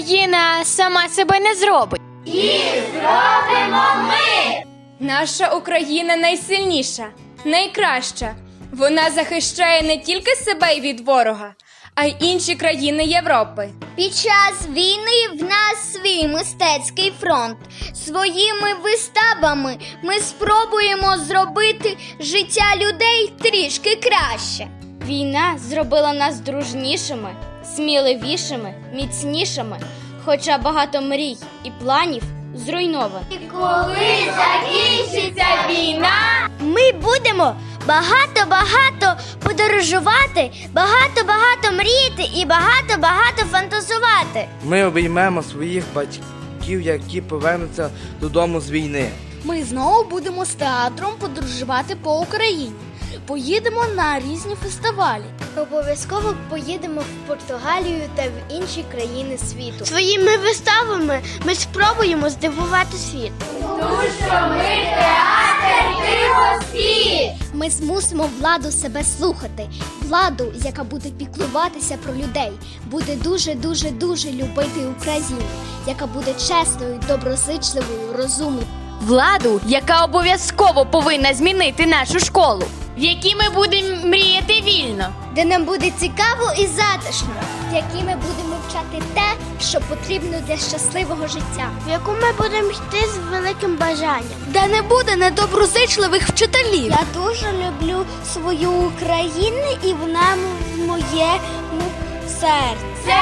Україна сама себе не зробить. Зробимо ми, Наша Україна найсильніша, найкраща. Вона захищає не тільки себе й від ворога, а й інші країни Європи. Під час війни в нас свій мистецький фронт. Своїми виставами ми спробуємо зробити життя людей трішки краще. Війна зробила нас дружнішими, сміливішими, міцнішими, хоча багато мрій і планів зруйновано. І Коли закінчиться війна, ми будемо багато-багато подорожувати, багато-багато мріяти і багато-багато фантазувати. Ми обіймемо своїх батьків, які повернуться додому з війни. Ми знову будемо з театром подорожувати по Україні. Поїдемо на різні фестивалі. Обов'язково поїдемо в Португалію та в інші країни світу. Своїми виставами ми спробуємо здивувати світ. Ми змусимо владу себе слухати. Владу, яка буде піклуватися про людей, буде дуже, дуже, дуже любити Україну, яка буде чесною, доброзичливою, розумною. Владу, яка обов'язково повинна змінити нашу школу, в якій ми будемо мріяти вільно. де нам буде цікаво і затишно, в якій ми будемо вчати те, що потрібно для щасливого життя. в яку ми будемо йти з великим бажанням, де не буде недоброзичливих вчителів. Я дуже люблю свою Україну і вона в моєму серці.